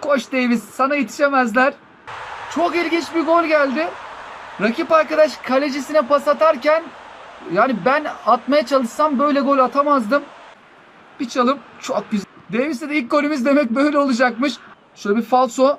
Koş Davis sana yetişemezler. Çok ilginç bir gol geldi. Rakip arkadaş kalecisine pas atarken yani ben atmaya çalışsam böyle gol atamazdım. Bir çalım çok güzel. Davis'te de ilk golümüz demek böyle olacakmış. Şöyle bir falso.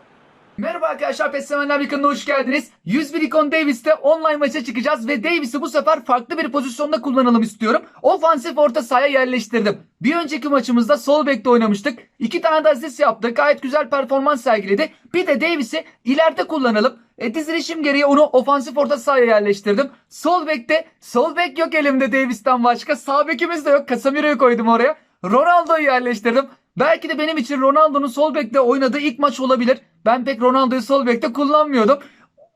Merhaba arkadaşlar PES Sevenler hoş geldiniz. 101 Icon Davis'te online maça çıkacağız ve Davis'i bu sefer farklı bir pozisyonda kullanalım istiyorum. Ofansif orta sahaya yerleştirdim. Bir önceki maçımızda sol bekte oynamıştık. İki tane de asist yaptı. Gayet güzel performans sergiledi. Bir de Davis'i ileride kullanalım. E, dizilişim gereği onu ofansif orta sahaya yerleştirdim. Sol bekte sol bek yok elimde Davis'ten başka. Sağ bekimiz de yok. Casemiro'yu koydum oraya. Ronaldo'yu yerleştirdim. Belki de benim için Ronaldo'nun sol bekte oynadığı ilk maç olabilir. Ben pek Ronaldo'yu sol bekte kullanmıyordum.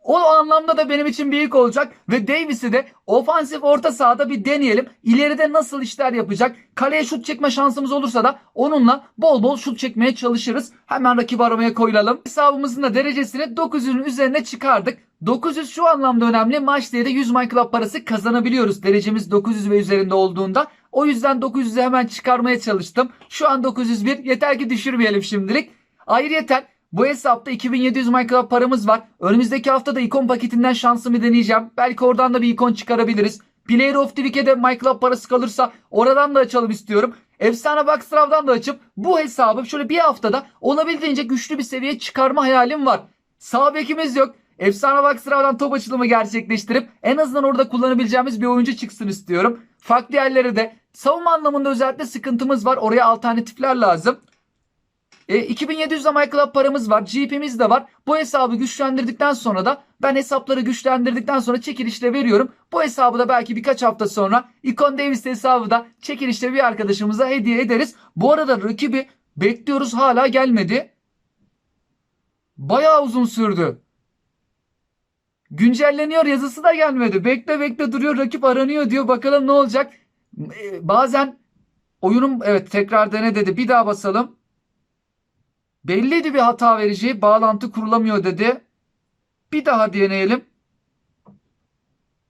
O anlamda da benim için bir ilk olacak ve Davis'i de ofansif orta sahada bir deneyelim. İleride nasıl işler yapacak? Kaleye şut çekme şansımız olursa da onunla bol bol şut çekmeye çalışırız. Hemen rakibi aramaya koyulalım. Hesabımızın da derecesini 900'ün üzerine çıkardık. 900 şu anlamda önemli. Maç diye de 100 My Club parası kazanabiliyoruz. Derecemiz 900 ve üzerinde olduğunda. O yüzden 900'ü hemen çıkarmaya çalıştım. Şu an 901. Yeter ki düşürmeyelim şimdilik. Ayrıyeten bu hesapta 2700 My Club paramız var. Önümüzdeki hafta da ikon paketinden şansımı deneyeceğim. Belki oradan da bir ikon çıkarabiliriz. Player of the Week'e de Club parası kalırsa oradan da açalım istiyorum. Efsane Boxtrav'dan da açıp bu hesabı şöyle bir haftada olabildiğince güçlü bir seviyeye çıkarma hayalim var. Sağ bekimiz yok. Efsane Boxtrav'dan top açılımı gerçekleştirip en azından orada kullanabileceğimiz bir oyuncu çıksın istiyorum. Farklı yerlere de savunma anlamında özellikle sıkıntımız var. Oraya alternatifler lazım. E, 2700 My Club paramız var. GP'miz de var. Bu hesabı güçlendirdikten sonra da ben hesapları güçlendirdikten sonra çekilişle veriyorum. Bu hesabı da belki birkaç hafta sonra Icon Davis hesabı da çekilişle bir arkadaşımıza hediye ederiz. Bu arada rakibi bekliyoruz hala gelmedi. Bayağı uzun sürdü. Güncelleniyor yazısı da gelmedi. Bekle bekle duruyor rakip aranıyor diyor. Bakalım ne olacak. E, bazen oyunum evet tekrar dene dedi. Bir daha basalım. Belliydi bir hata verici. Bağlantı kurulamıyor dedi. Bir daha deneyelim.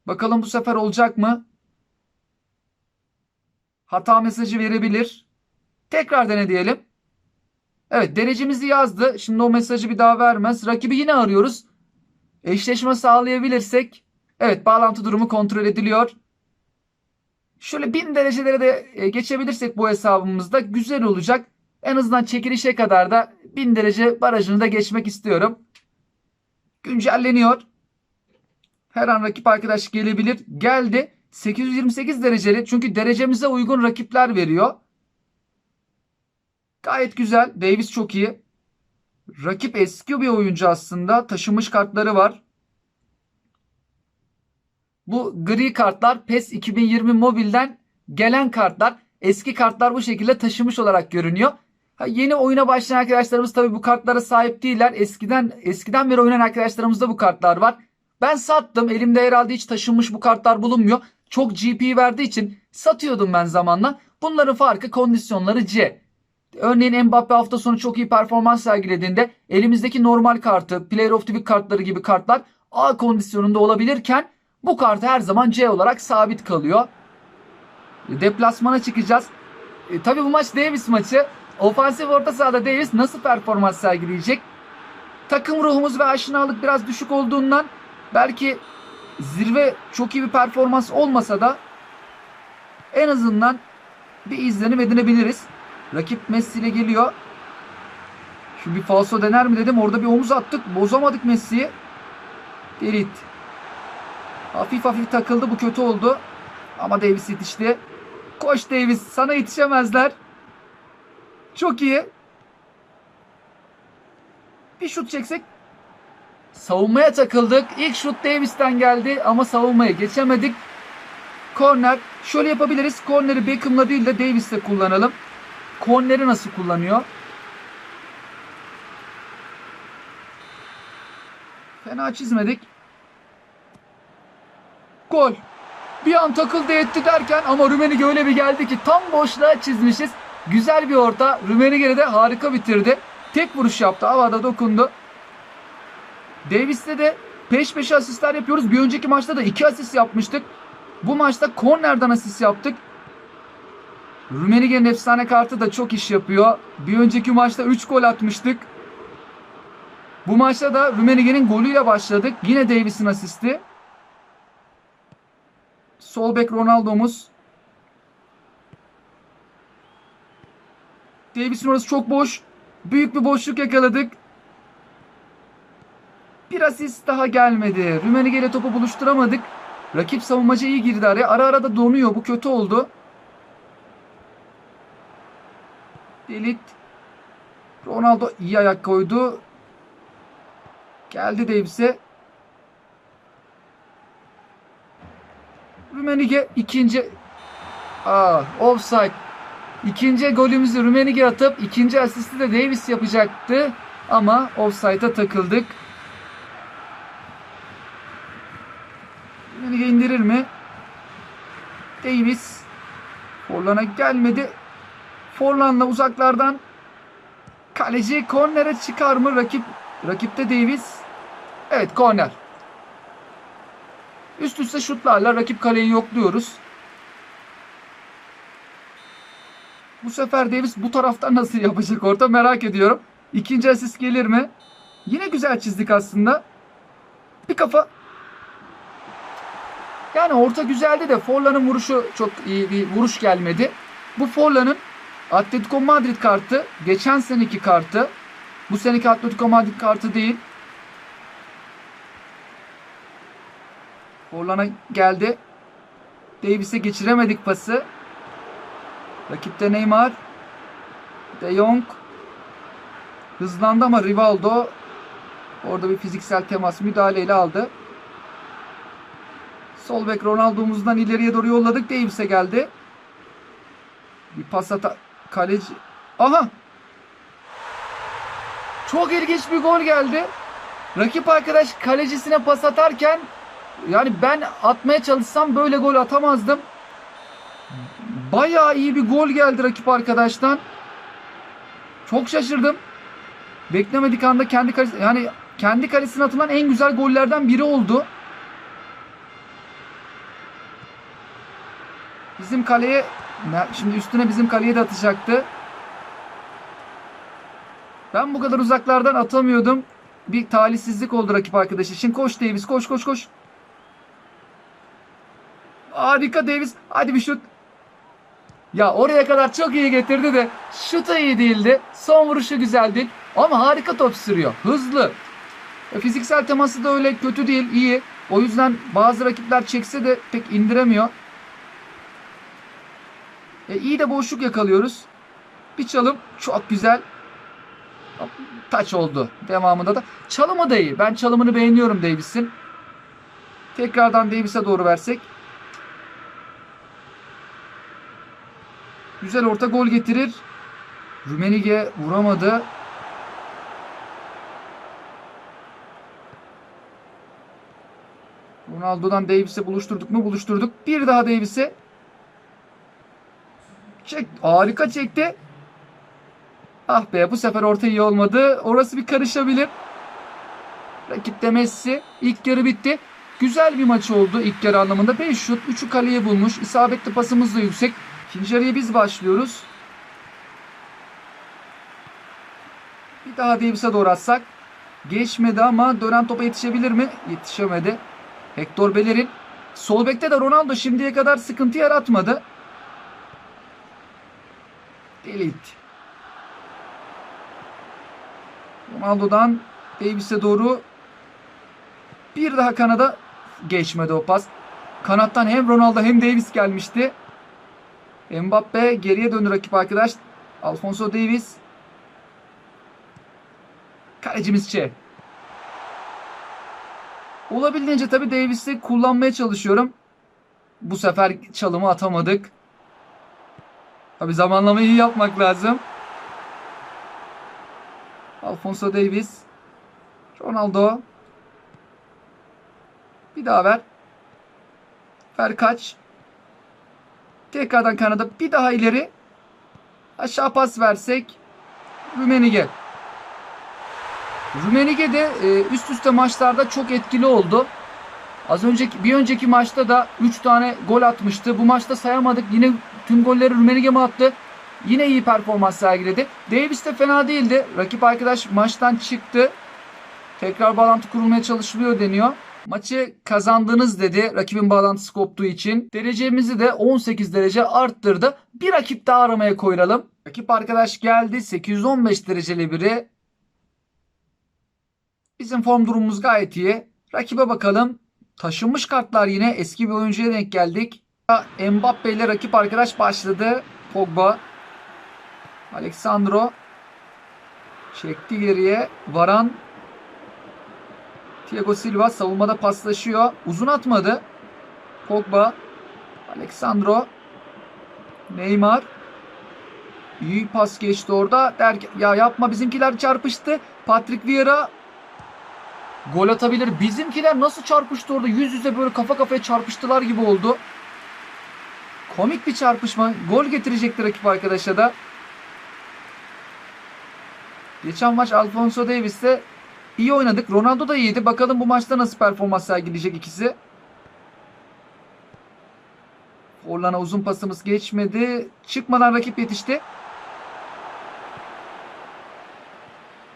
Bakalım bu sefer olacak mı? Hata mesajı verebilir. Tekrar dene diyelim. Evet derecemizi yazdı. Şimdi o mesajı bir daha vermez. Rakibi yine arıyoruz. Eşleşme sağlayabilirsek. Evet bağlantı durumu kontrol ediliyor. Şöyle 1000 derecelere de e, geçebilirsek bu hesabımızda güzel olacak. En azından çekilişe kadar da 1000 derece barajını da geçmek istiyorum. Güncelleniyor. Her an rakip arkadaş gelebilir. Geldi. 828 dereceli. Çünkü derecemize uygun rakipler veriyor. Gayet güzel. Davis çok iyi. Rakip eski bir oyuncu aslında. Taşımış kartları var. Bu gri kartlar PES 2020 mobilden gelen kartlar. Eski kartlar bu şekilde taşımış olarak görünüyor. Ha, yeni oyuna başlayan arkadaşlarımız tabii bu kartlara sahip değiller. Eskiden eskiden beri oynayan arkadaşlarımızda bu kartlar var. Ben sattım. Elimde herhalde hiç taşınmış bu kartlar bulunmuyor. Çok GP verdiği için satıyordum ben zamanla. Bunların farkı kondisyonları C. Örneğin Mbappe hafta sonu çok iyi performans sergilediğinde elimizdeki normal kartı, Player of the Week kartları gibi kartlar A kondisyonunda olabilirken bu kartı her zaman C olarak sabit kalıyor. Deplasmana çıkacağız. E, tabii bu maç Davis maçı. Ofansif orta sahada Davis nasıl performans sergileyecek? Takım ruhumuz ve aşinalık biraz düşük olduğundan belki zirve çok iyi bir performans olmasa da en azından bir izlenim edinebiliriz. Rakip Messi ile geliyor. Şu bir falso dener mi dedim. Orada bir omuz attık. Bozamadık Messi'yi. Derit. Hafif hafif takıldı. Bu kötü oldu. Ama Davis yetişti. Koş Davis. Sana yetişemezler. Çok iyi. Bir şut çeksek. Savunmaya takıldık. İlk şut Davis'ten geldi ama savunmaya geçemedik. Korner. Şöyle yapabiliriz. Korneri Beckham'la değil de Davis'le kullanalım. Korneri nasıl kullanıyor? Fena çizmedik. Gol. Bir an takıldı etti derken ama Rümenige öyle bir geldi ki tam boşluğa çizmişiz. Güzel bir orta. Rümenige de harika bitirdi. Tek vuruş yaptı. Havada dokundu. Davis'te de peş peşe asistler yapıyoruz. Bir önceki maçta da iki asist yapmıştık. Bu maçta kornerden asist yaptık. Rumenige'nin efsane kartı da çok iş yapıyor. Bir önceki maçta 3 gol atmıştık. Bu maçta da Rummenigge'nin golüyle başladık. Yine Davis'in asisti. Sol bek Ronaldo'muz. Davis'in orası çok boş. Büyük bir boşluk yakaladık. Bir asist daha gelmedi. Rummenigge ile topu buluşturamadık. Rakip savunmacı iyi girdi araya. Ara ara da donuyor. Bu kötü oldu. Delit. Ronaldo iyi ayak koydu. Geldi Davis'e. Rummenigge ikinci Aa, offside. İkinci golümüzü Rummenigge atıp ikinci asisti de Davis yapacaktı. Ama offside'a takıldık. Rummenigge indirir mi? Davis. Forlan'a gelmedi. Forlan'la uzaklardan kaleci kornere çıkar mı? Rakip rakipte Davis. Evet korner. Üst üste şutlarla rakip kaleyi yokluyoruz. Bu sefer Davis bu taraftan nasıl yapacak orta merak ediyorum. İkinci asist gelir mi? Yine güzel çizdik aslında. Bir kafa. Yani orta güzeldi de Forlan'ın vuruşu çok iyi bir vuruş gelmedi. Bu Forlan'ın Atletico Madrid kartı. Geçen seneki kartı. Bu seneki Atletico Madrid kartı değil. Forlan'a geldi. Davis'e geçiremedik pası. Rakipte Neymar. De Jong. Hızlandı ama Rivaldo orada bir fiziksel temas müdahaleyle aldı. Sol bek Ronaldo'muzdan ileriye doğru yolladık. Davis'e geldi. Bir pas ata kaleci. Aha! Çok ilginç bir gol geldi. Rakip arkadaş kalecisine pas atarken yani ben atmaya çalışsam böyle gol atamazdım. Bayağı iyi bir gol geldi rakip arkadaştan. Çok şaşırdım. Beklemedik anda kendi kalesi yani kendi kalesine atılan en güzel gollerden biri oldu. Bizim kaleye şimdi üstüne bizim kaleye de atacaktı. Ben bu kadar uzaklardan atamıyordum. Bir talihsizlik oldu rakip arkadaşı için. Koş Davis koş koş koş. Harika Davis. Hadi bir şut. Ya oraya kadar çok iyi getirdi de şutu iyi değildi. Son vuruşu güzel değil. Ama harika top sürüyor. Hızlı. E, fiziksel teması da öyle kötü değil. iyi. O yüzden bazı rakipler çekse de pek indiremiyor. E, iyi de boşluk yakalıyoruz. Bir çalım çok güzel. Taç oldu. Devamında da. Çalımı da iyi. Ben çalımını beğeniyorum Davis'in. Tekrardan Davis'e doğru versek. Güzel orta gol getirir. Rumenige vuramadı. Ronaldo'dan Davis'e buluşturduk mu? Buluşturduk. Bir daha Davis'e. Çek. Harika çekti. Ah be bu sefer orta iyi olmadı. Orası bir karışabilir. Rakipte Messi. İlk yarı bitti. Güzel bir maç oldu ilk yarı anlamında. 5 şut, 3'ü kaleye bulmuş. İsabetli pasımız da yüksek. İkinci yarıya biz başlıyoruz. Bir daha Davis'e doğru atsak. Geçmedi ama dönen topa yetişebilir mi? Yetişemedi. Hector Bellerin. Sol bekte de Ronaldo şimdiye kadar sıkıntı yaratmadı. Delit. Ronaldo'dan Davis'e doğru bir daha kanada geçmedi o pas. Kanattan hem Ronaldo hem Davis gelmişti. Mbappe geriye döndü rakip arkadaş. Alfonso Davis. Kalecimiz Çe. Olabildiğince tabi Davis'i kullanmaya çalışıyorum. Bu sefer çalımı atamadık. Tabi zamanlamayı iyi yapmak lazım. Alfonso Davis. Ronaldo. Bir daha ver. Ver kaç. Tekrardan kanada bir daha ileri. Aşağı pas versek. Rumenige. Rumenige de e, üst üste maçlarda çok etkili oldu. Az önceki bir önceki maçta da 3 tane gol atmıştı. Bu maçta sayamadık. Yine tüm golleri Rumenige mi attı? Yine iyi performans sergiledi. Davis de fena değildi. Rakip arkadaş maçtan çıktı. Tekrar bağlantı kurulmaya çalışılıyor deniyor. Maçı kazandınız dedi rakibin bağlantısı koptuğu için. Derecemizi de 18 derece arttırdı. Bir rakip daha aramaya koyalım. Rakip arkadaş geldi. 815 dereceli biri. Bizim form durumumuz gayet iyi. Rakibe bakalım. Taşınmış kartlar yine. Eski bir oyuncuya denk geldik. Mbappe ile rakip arkadaş başladı. Pogba. Alexandro. Çekti geriye. Varan. Thiago Silva savunmada paslaşıyor. Uzun atmadı. Pogba. Alexandro. Neymar. İyi pas geçti orada. Derken, ya yapma bizimkiler çarpıştı. Patrick Vieira gol atabilir. Bizimkiler nasıl çarpıştı orada? Yüz yüze böyle kafa kafaya çarpıştılar gibi oldu. Komik bir çarpışma. Gol getirecekti rakip arkadaşa da. Geçen maç Alfonso Davis'le iyi oynadık. Ronaldo da iyiydi. Bakalım bu maçta nasıl performans sergileyecek ikisi. Orlan'a uzun pasımız geçmedi. Çıkmadan rakip yetişti.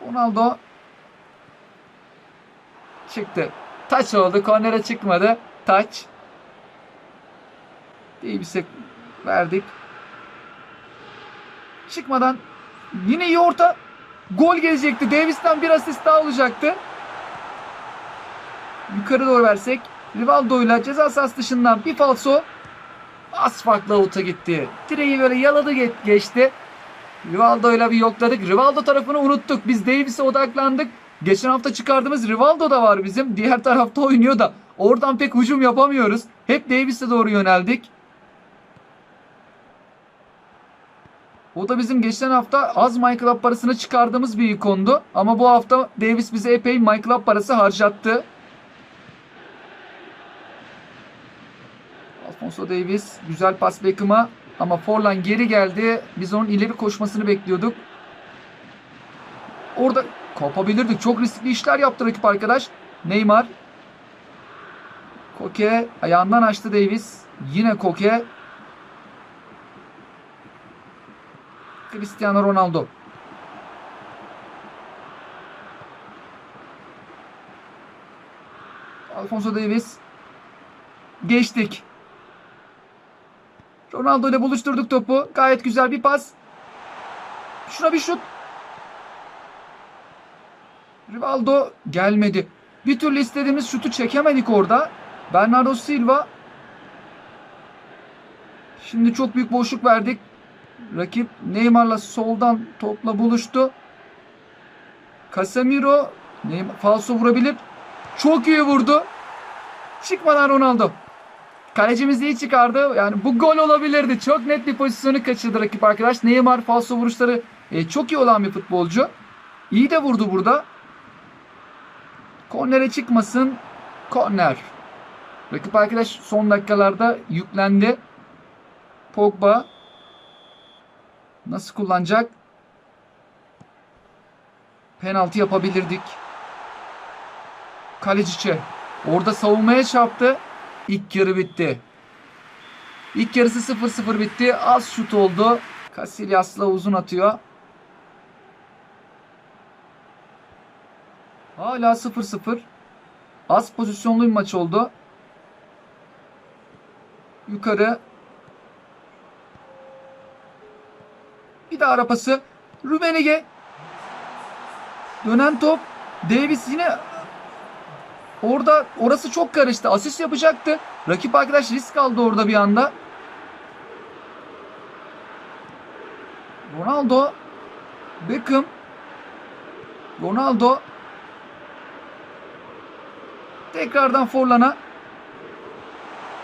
Ronaldo çıktı. Taç oldu. Kornere çıkmadı. Taç. Davis'e verdik. Çıkmadan yine iyi orta. Gol gelecekti. Davis'ten bir asist daha olacaktı. Yukarı doğru versek. Rivaldo'yla ceza sahası dışından bir falso. Az farklı avuta gitti. Direği böyle yaladı ge- geçti. Rivaldo'yla bir yokladık. Rivaldo tarafını unuttuk. Biz Davis'e odaklandık. Geçen hafta çıkardığımız Rivaldo da var bizim. Diğer tarafta oynuyor da. Oradan pek hücum yapamıyoruz. Hep Davis'e doğru yöneldik. O da bizim geçen hafta az MyClub parasını çıkardığımız bir ikondu. Ama bu hafta Davis bize epey MyClub parası harcattı. Alfonso Davis güzel pas Beckham'a ama Forlan geri geldi. Biz onun ileri koşmasını bekliyorduk. Orada kopabilirdik. Çok riskli işler yaptı rakip arkadaş. Neymar. Koke ayağından açtı Davis. Yine Koke. Cristiano Ronaldo. Alfonso Davis. Geçtik. Ronaldo ile buluşturduk topu. Gayet güzel bir pas. Şuna bir şut. Rivaldo gelmedi. Bir türlü istediğimiz şutu çekemedik orada. Bernardo Silva. Şimdi çok büyük boşluk verdik. Rakip Neymar'la soldan topla buluştu. Casemiro Neymar falso vurabilir. Çok iyi vurdu. Çıkmadan Ronaldo. Kalecimiz iyi çıkardı. Yani bu gol olabilirdi. Çok net bir pozisyonu kaçırdı rakip arkadaş. Neymar falso vuruşları e, çok iyi olan bir futbolcu. İyi de vurdu burada. Kornere çıkmasın. Korner. Rakip arkadaş son dakikalarda yüklendi. Pogba nasıl kullanacak? Penaltı yapabilirdik. Kaleciçe. Orada savunmaya çarptı. İlk yarı bitti. İlk yarısı 0-0 bitti. Az şut oldu. Casillas'la uzun atıyor. Hala 0-0. Az pozisyonlu bir maç oldu. Yukarı. Bir daha ara pası. Rumenige. Dönen top. Davis yine Orada orası çok karıştı. Asist yapacaktı. Rakip arkadaş risk aldı orada bir anda. Ronaldo Beckham Ronaldo tekrardan Forlan'a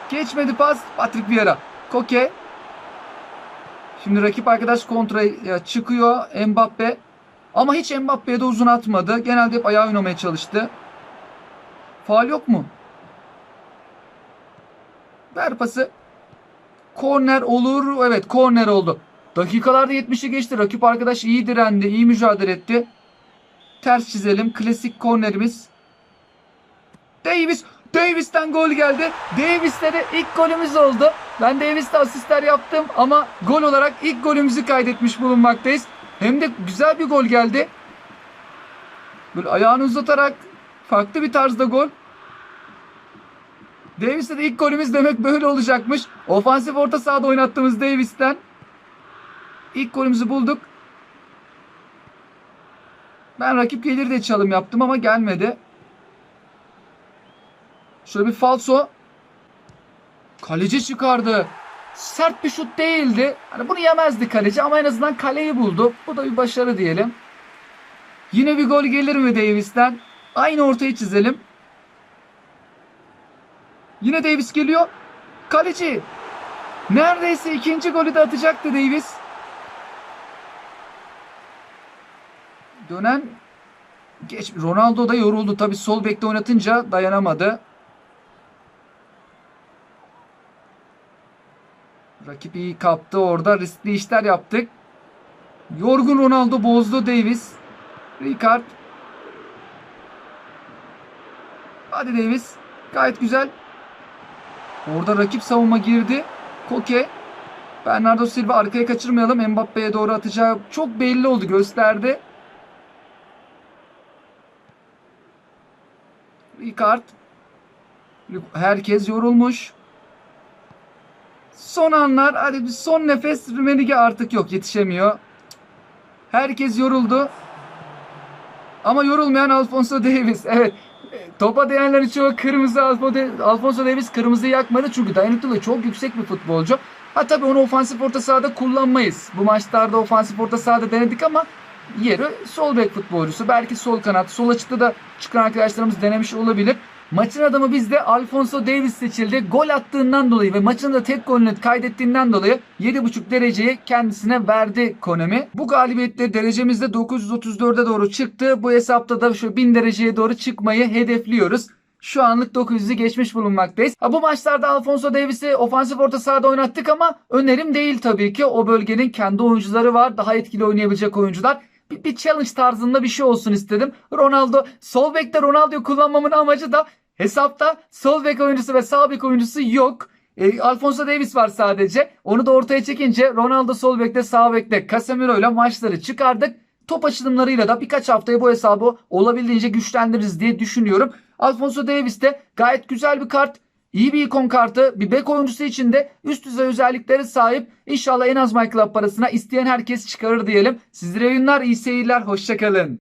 geçmedi pas Patrick Vieira Koke şimdi rakip arkadaş kontraya çıkıyor Mbappe ama hiç Mbappe'ye de uzun atmadı genelde hep ayağı oynamaya çalıştı Faal yok mu? Ver pası. Korner olur. Evet korner oldu. Dakikalarda 70'i geçti. Rakip arkadaş iyi direndi. iyi mücadele etti. Ters çizelim. Klasik kornerimiz. Davis. Davis'ten gol geldi. Davis'te de ilk golümüz oldu. Ben Davis'te asistler yaptım ama gol olarak ilk golümüzü kaydetmiş bulunmaktayız. Hem de güzel bir gol geldi. Böyle ayağını uzatarak Farklı bir tarzda gol. Davis'te de ilk golümüz demek böyle olacakmış. Ofansif orta sahada oynattığımız Davis'ten ilk golümüzü bulduk. Ben rakip gelir de çalım yaptım ama gelmedi. Şöyle bir falso. Kaleci çıkardı. Sert bir şut değildi. Hani bunu yemezdi kaleci ama en azından kaleyi buldu. Bu da bir başarı diyelim. Yine bir gol gelir mi Davis'ten? Aynı ortayı çizelim. Yine Davis geliyor. Kaleci. Neredeyse ikinci golü de atacaktı Davis. Dönen geç Ronaldo da yoruldu. Tabi sol bekte oynatınca dayanamadı. Rakip iyi kaptı orada. Riskli işler yaptık. Yorgun Ronaldo bozdu Davis. Ricard. Hadi Davis. Gayet güzel. Orada rakip savunma girdi. Koke. Bernardo Silva arkaya kaçırmayalım. Mbappe'ye doğru atacağı çok belli oldu. Gösterdi. Ricard. Herkes yorulmuş. Son anlar. Hadi bir son nefes. Rümenige artık yok. Yetişemiyor. Herkes yoruldu. Ama yorulmayan Alfonso Davis. Evet. Topa değenlerin çoğu kırmızı Alfonso Davis kırmızı yakmadı çünkü dayanıklılığı çok yüksek bir futbolcu. Ha tabii onu ofansif orta sahada kullanmayız. Bu maçlarda ofansif orta sahada denedik ama yeri sol bek futbolcusu. Belki sol kanat, sol açıkta da çıkan arkadaşlarımız denemiş olabilir. Maçın adamı bizde Alfonso Davis seçildi. Gol attığından dolayı ve maçın da tek golünü kaydettiğinden dolayı 7.5 dereceyi kendisine verdi Konami. Bu galibiyetle derecemizde 934'e doğru çıktı. Bu hesapta da şu 1000 dereceye doğru çıkmayı hedefliyoruz. Şu anlık 900'ü geçmiş bulunmaktayız. Ha, bu maçlarda Alfonso Davis'i ofansif orta sahada oynattık ama önerim değil tabii ki. O bölgenin kendi oyuncuları var. Daha etkili oynayabilecek oyuncular bir, bir challenge tarzında bir şey olsun istedim. Ronaldo sol bekte Ronaldo'yu kullanmamın amacı da hesapta sol bek oyuncusu ve sağ bek oyuncusu yok. E, Alfonso Davis var sadece. Onu da ortaya çekince Ronaldo sol bekte sağ bekte Casemiro ile maçları çıkardık. Top açılımlarıyla da birkaç haftaya bu hesabı olabildiğince güçlendiririz diye düşünüyorum. Alfonso Davis de gayet güzel bir kart. İyi bir ikon kartı. Bir bek oyuncusu için de üst düzey özellikleri sahip. İnşallah en az My Club parasına isteyen herkes çıkarır diyelim. Sizlere oyunlar, iyi seyirler, hoşçakalın.